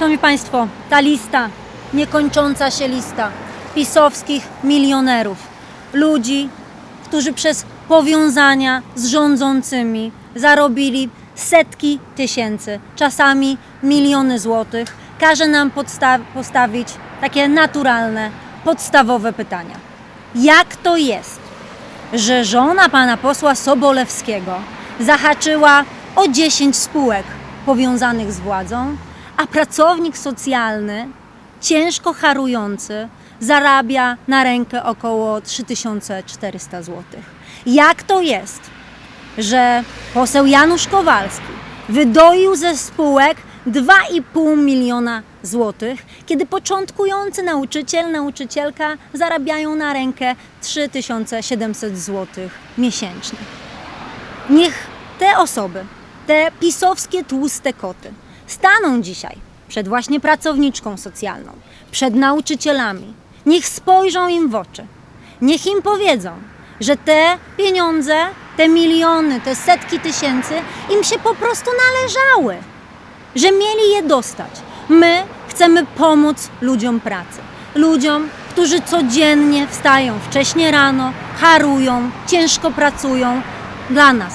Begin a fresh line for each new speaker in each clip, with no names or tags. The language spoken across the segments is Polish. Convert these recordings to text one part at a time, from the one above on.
Szanowni Państwo, ta lista, niekończąca się lista pisowskich milionerów, ludzi, którzy przez powiązania z rządzącymi zarobili setki tysięcy, czasami miliony złotych, każe nam postawić takie naturalne, podstawowe pytania. Jak to jest, że żona pana posła Sobolewskiego zahaczyła o 10 spółek powiązanych z władzą, a pracownik socjalny, ciężko harujący, zarabia na rękę około 3400 zł. Jak to jest, że poseł Janusz Kowalski wydoił ze spółek 2,5 miliona złotych, kiedy początkujący nauczyciel, nauczycielka zarabiają na rękę 3700 złotych miesięcznie. Niech te osoby, te pisowskie tłuste koty, staną dzisiaj przed właśnie pracowniczką socjalną, przed nauczycielami. Niech spojrzą im w oczy. Niech im powiedzą, że te pieniądze, te miliony, te setki tysięcy im się po prostu należały, że mieli je dostać. My chcemy pomóc ludziom pracy. Ludziom, którzy codziennie wstają wcześnie rano, harują, ciężko pracują dla nas,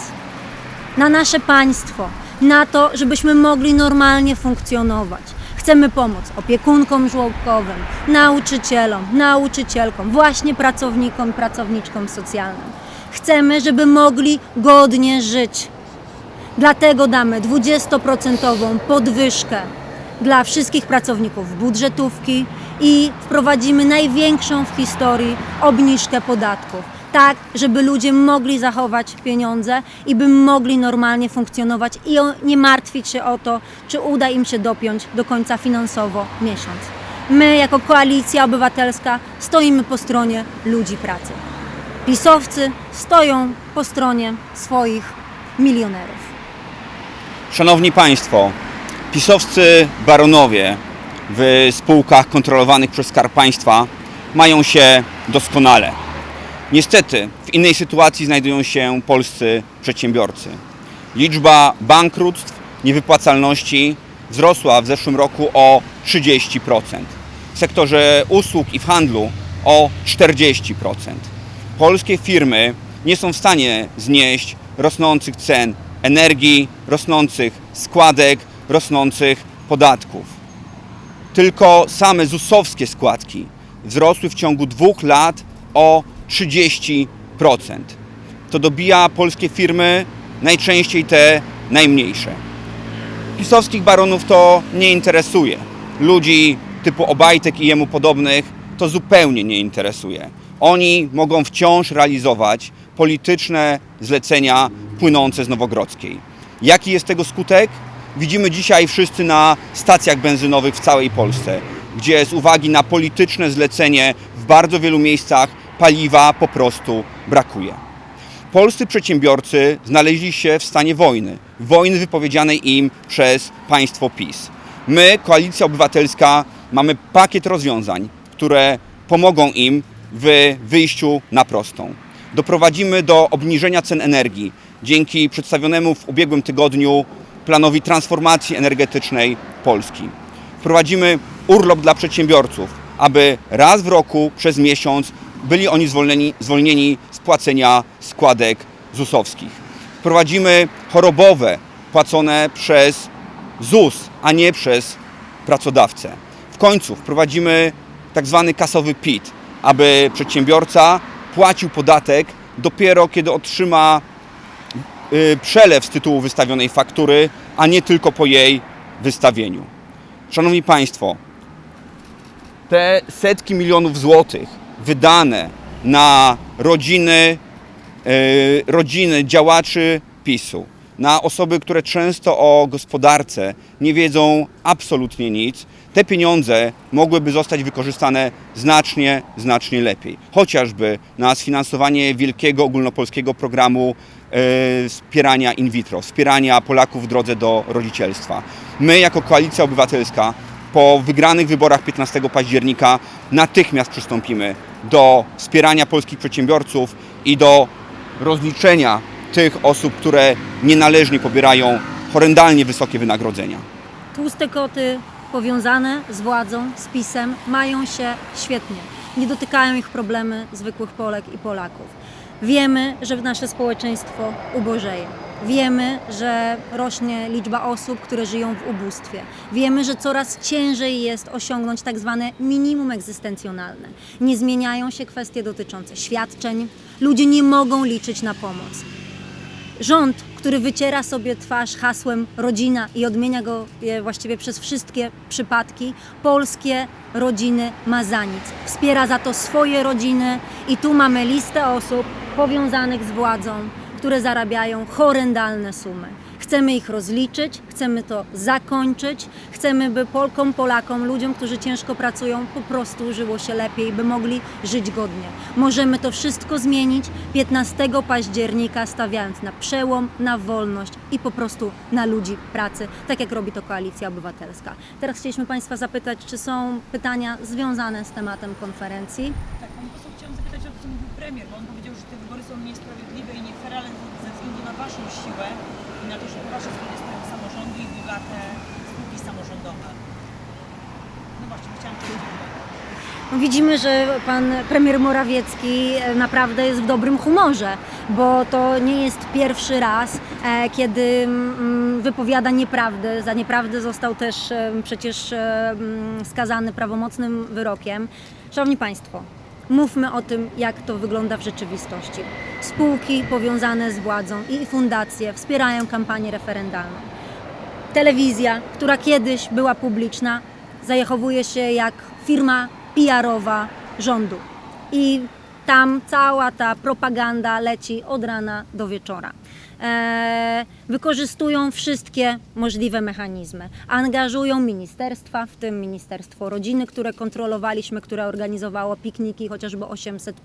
na nasze państwo, na to, żebyśmy mogli normalnie funkcjonować. Chcemy pomóc opiekunkom żłobkowym, nauczycielom, nauczycielkom, właśnie pracownikom, pracowniczkom socjalnym. Chcemy, żeby mogli godnie żyć. Dlatego damy 20% podwyżkę dla wszystkich pracowników budżetówki i wprowadzimy największą w historii obniżkę podatków. Tak, żeby ludzie mogli zachować pieniądze i by mogli normalnie funkcjonować i nie martwić się o to, czy uda im się dopiąć do końca finansowo miesiąc. My, jako Koalicja Obywatelska, stoimy po stronie ludzi pracy. Pisowcy stoją po stronie swoich milionerów.
Szanowni Państwo, pisowscy baronowie w spółkach kontrolowanych przez Skarb Państwa mają się doskonale. Niestety w innej sytuacji znajdują się polscy przedsiębiorcy. Liczba bankructw, niewypłacalności wzrosła w zeszłym roku o 30%. W sektorze usług i w handlu o 40%. Polskie firmy nie są w stanie znieść rosnących cen energii, rosnących składek, rosnących podatków. Tylko same ZUS-owskie składki wzrosły w ciągu dwóch lat o 30%. To dobija polskie firmy, najczęściej te najmniejsze. Pisowskich baronów to nie interesuje. Ludzi typu Obajtek i jemu podobnych to zupełnie nie interesuje. Oni mogą wciąż realizować polityczne zlecenia płynące z Nowogrodzkiej. Jaki jest tego skutek? Widzimy dzisiaj wszyscy na stacjach benzynowych w całej Polsce, gdzie z uwagi na polityczne zlecenie w bardzo wielu miejscach paliwa po prostu brakuje. Polscy przedsiębiorcy znaleźli się w stanie wojny. Wojny wypowiedzianej im przez państwo PiS. My, Koalicja Obywatelska, mamy pakiet rozwiązań, które pomogą im w wyjściu na prostą. Doprowadzimy do obniżenia cen energii dzięki przedstawionemu w ubiegłym tygodniu planowi transformacji energetycznej Polski. Wprowadzimy urlop dla przedsiębiorców, aby raz w roku przez miesiąc byli oni zwolnieni, zwolnieni z płacenia składek ZUS-owskich. Wprowadzimy chorobowe płacone przez ZUS, a nie przez pracodawcę. W końcu wprowadzimy tak zwany kasowy PIT, aby przedsiębiorca płacił podatek dopiero kiedy otrzyma y, przelew z tytułu wystawionej faktury, a nie tylko po jej wystawieniu. Szanowni Państwo, te setki milionów złotych wydane na rodziny, y, rodziny działaczy PiSu, na osoby, które często o gospodarce nie wiedzą absolutnie nic, te pieniądze mogłyby zostać wykorzystane znacznie, znacznie lepiej. Chociażby na sfinansowanie wielkiego ogólnopolskiego programu e, wspierania in vitro, wspierania Polaków w drodze do rodzicielstwa. My, jako Koalicja Obywatelska, po wygranych wyborach 15 października natychmiast przystąpimy do wspierania polskich przedsiębiorców i do rozliczenia tych osób, które nienależnie pobierają horrendalnie wysokie wynagrodzenia.
Tłuste koty powiązane z władzą, z PiSem, mają się świetnie. Nie dotykają ich problemy zwykłych Polek i Polaków. Wiemy, że nasze społeczeństwo ubożeje. Wiemy, że rośnie liczba osób, które żyją w ubóstwie. Wiemy, że coraz ciężej jest osiągnąć tak zwane minimum egzystencjonalne. Nie zmieniają się kwestie dotyczące świadczeń. Ludzie nie mogą liczyć na pomoc. Rząd, który wyciera sobie twarz hasłem rodzina i odmienia go je właściwie przez wszystkie przypadki, polskie rodziny ma za nic. Wspiera za to swoje rodziny i tu mamy listę osób powiązanych z władzą, które zarabiają horrendalne sumy. Chcemy ich rozliczyć, chcemy to zakończyć, chcemy, by Polkom, Polakom, ludziom, którzy ciężko pracują, po prostu żyło się lepiej, by mogli żyć godnie. Możemy to wszystko zmienić 15 października, stawiając na przełom, na wolność i po prostu na ludzi pracy, tak jak robi to Koalicja Obywatelska. Teraz chcieliśmy Państwa zapytać, czy są pytania związane z tematem konferencji.
Tak, pani poseł chciałam zapytać o co mówił premier, bo on powiedział, że te wybory są niesprawiedliwe i nie fair, ale ze względu na waszą siłę i na to, że po waszej stronie samorządy i bogate spółki samorządowe. No właśnie, chciałam powiedzieć.
No Widzimy, że pan premier Morawiecki e, naprawdę jest w dobrym humorze, bo to nie jest pierwszy raz, e, kiedy mm, wypowiada nieprawdę. Za nieprawdę został też przecież mm, skazany prawomocnym wyrokiem. Szanowni Państwo, mówmy o tym, jak to wygląda w rzeczywistości. Spółki powiązane z władzą i fundacje wspierają kampanię referendalną telewizja, która kiedyś była publiczna, zachowuje się jak firma PR-owa rządu. I tam cała ta propaganda leci od rana do wieczora. Eee, wykorzystują wszystkie możliwe mechanizmy. Angażują ministerstwa, w tym Ministerstwo Rodziny, które kontrolowaliśmy, które organizowało pikniki, chociażby 800,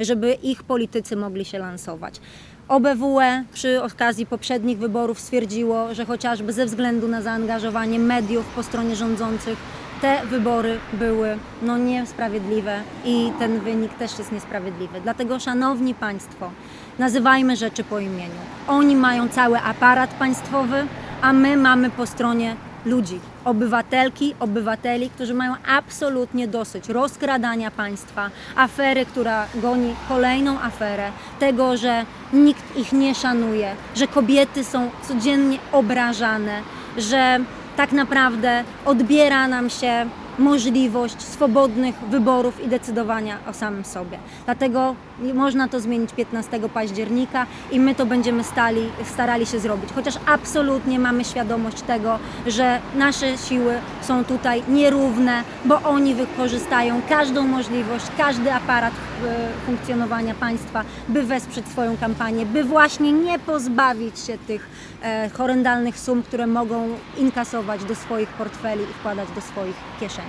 żeby ich politycy mogli się lansować. OBWE przy okazji poprzednich wyborów stwierdziło, że chociażby ze względu na zaangażowanie mediów po stronie rządzących te wybory były no, niesprawiedliwe i ten wynik też jest niesprawiedliwy. Dlatego, szanowni Państwo, nazywajmy rzeczy po imieniu. Oni mają cały aparat państwowy, a my mamy po stronie ludzi, obywatelki, obywateli, którzy mają absolutnie dosyć rozkradania państwa, afery, która goni kolejną aferę, tego, że nikt ich nie szanuje, że kobiety są codziennie obrażane, że tak naprawdę odbiera nam się możliwość swobodnych wyborów i decydowania o samym sobie. Dlatego można to zmienić 15 października i my to będziemy stali, starali się zrobić. Chociaż absolutnie mamy świadomość tego, że nasze siły są tutaj nierówne, bo oni wykorzystają każdą możliwość, każdy aparat e, funkcjonowania państwa, by wesprzeć swoją kampanię, by właśnie nie pozbawić się tych e, horrendalnych sum, które mogą inkasować do swoich portfeli i wkładać do swoich kieszeni.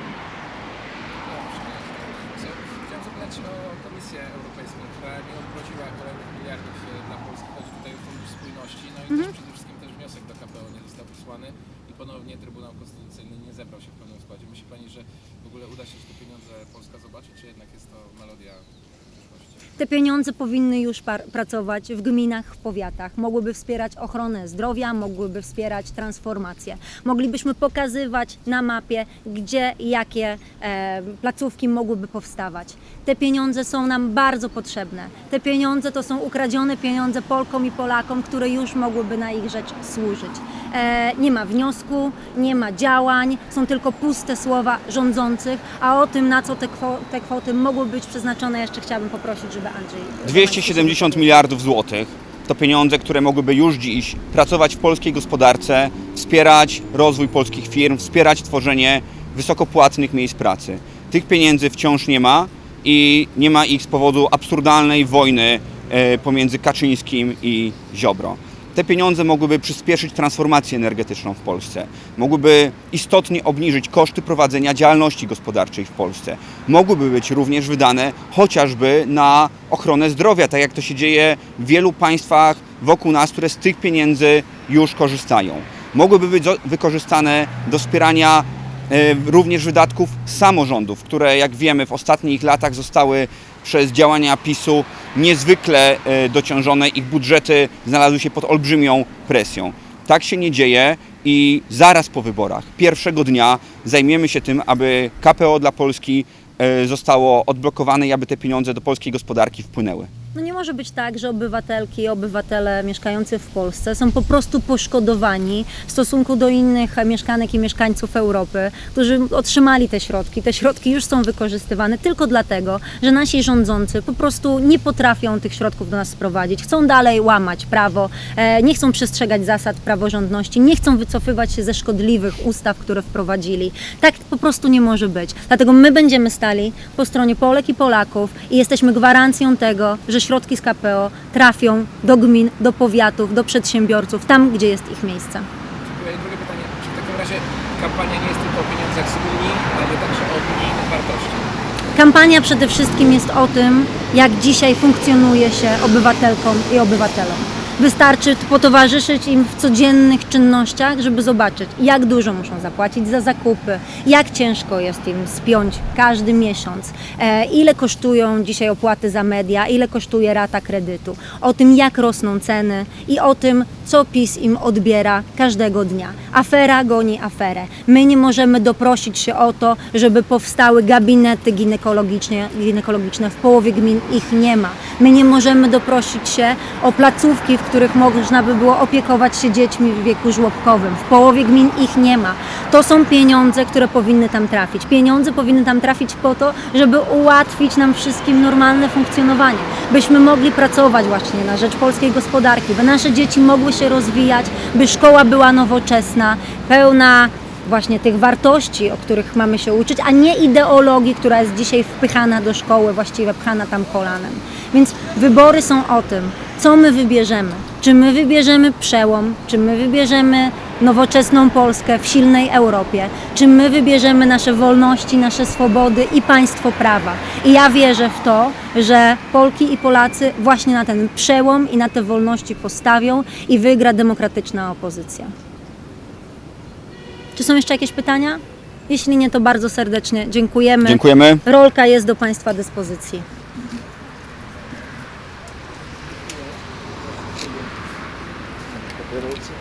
Chciałem zapytać o Komisję Europejską, która nie odpłaciła kolejnych miliardów e, dla Polski. Chodzi tutaj o Fundusz Spójności. No i też przede wszystkim też wniosek do KPO nie został wysłany i ponownie Trybunał Konstytucyjny nie zebrał się w pełnym składzie. Myśli Pani, że w ogóle uda się te pieniądze Polska zobaczyć, czy jednak jest to melodia?
Te pieniądze powinny już pracować w gminach, w powiatach. Mogłyby wspierać ochronę zdrowia, mogłyby wspierać transformację. Moglibyśmy pokazywać na mapie, gdzie jakie e, placówki mogłyby powstawać. Te pieniądze są nam bardzo potrzebne. Te pieniądze to są ukradzione pieniądze Polkom i Polakom, które już mogłyby na ich rzecz służyć. E, nie ma wniosku, nie ma działań, są tylko puste słowa rządzących, a o tym, na co te, kwo- te kwoty mogły być przeznaczone, jeszcze chciałabym poprosić, żeby Andrzej...
270 miliardów złotych to pieniądze, które mogłyby już dziś pracować w polskiej gospodarce, wspierać rozwój polskich firm, wspierać tworzenie wysokopłatnych miejsc pracy. Tych pieniędzy wciąż nie ma i nie ma ich z powodu absurdalnej wojny e, pomiędzy Kaczyńskim i Ziobro. Te pieniądze mogłyby przyspieszyć transformację energetyczną w Polsce, mogłyby istotnie obniżyć koszty prowadzenia działalności gospodarczej w Polsce. Mogłyby być również wydane chociażby na ochronę zdrowia, tak jak to się dzieje w wielu państwach wokół nas, które z tych pieniędzy już korzystają. Mogłyby być wykorzystane do wspierania e, również wydatków samorządów, które jak wiemy w ostatnich latach zostały przez działania PiSu niezwykle e, dociążone, ich budżety znalazły się pod olbrzymią presją. Tak się nie dzieje i zaraz po wyborach, pierwszego dnia zajmiemy się tym, aby KPO dla Polski e, zostało odblokowane i aby te pieniądze do polskiej gospodarki wpłynęły.
No nie może być tak, że obywatelki i obywatele mieszkający w Polsce są po prostu poszkodowani w stosunku do innych mieszkanek i mieszkańców Europy, którzy otrzymali te środki. Te środki już są wykorzystywane tylko dlatego, że nasi rządzący po prostu nie potrafią tych środków do nas sprowadzić. Chcą dalej łamać prawo, e, nie chcą przestrzegać zasad praworządności, nie chcą wycofywać się ze szkodliwych ustaw, które wprowadzili. Tak po prostu nie może być. Dlatego my będziemy stali po stronie Polek i Polaków i jesteśmy gwarancją tego, że środki z KPO trafią do gmin, do powiatów, do przedsiębiorców, tam gdzie jest ich miejsce.
Drugie pytanie, czy w takim razie kampania nie jest tylko o pieniądzach z Unii, ale także o unijnych wartościach?
Kampania przede wszystkim jest o tym, jak dzisiaj funkcjonuje się obywatelkom i obywatelom. Wystarczy potowarzyszyć im w codziennych czynnościach, żeby zobaczyć, jak dużo muszą zapłacić za zakupy, jak ciężko jest im spiąć każdy miesiąc, e, ile kosztują dzisiaj opłaty za media, ile kosztuje rata kredytu, o tym, jak rosną ceny i o tym, co PiS im odbiera każdego dnia. Afera goni aferę. My nie możemy doprosić się o to, żeby powstały gabinety ginekologiczne, ginekologiczne. W połowie gmin ich nie ma. My nie możemy doprosić się o placówki, w których można by było opiekować się dziećmi w wieku żłobkowym. W połowie gmin ich nie ma. To są pieniądze, które powinny tam trafić. Pieniądze powinny tam trafić po to, żeby ułatwić nam wszystkim normalne funkcjonowanie. Byśmy mogli pracować właśnie na rzecz polskiej gospodarki, by nasze dzieci mogły się rozwijać, by szkoła była nowoczesna, pełna właśnie tych wartości, o których mamy się uczyć, a nie ideologii, która jest dzisiaj wpychana do szkoły, właściwie pchana tam kolanem. Więc wybory są o tym, co my wybierzemy. Czy my wybierzemy przełom, czy my wybierzemy nowoczesną Polskę w silnej Europie, czy my wybierzemy nasze wolności, nasze swobody i państwo prawa. I ja wierzę w to, że Polki i Polacy właśnie na ten przełom i na te wolności postawią i wygra demokratyczna opozycja. Czy są jeszcze jakieś pytania? Jeśli nie, to bardzo serdecznie dziękujemy.
Dziękujemy.
Rolka jest do Państwa dyspozycji. беруться.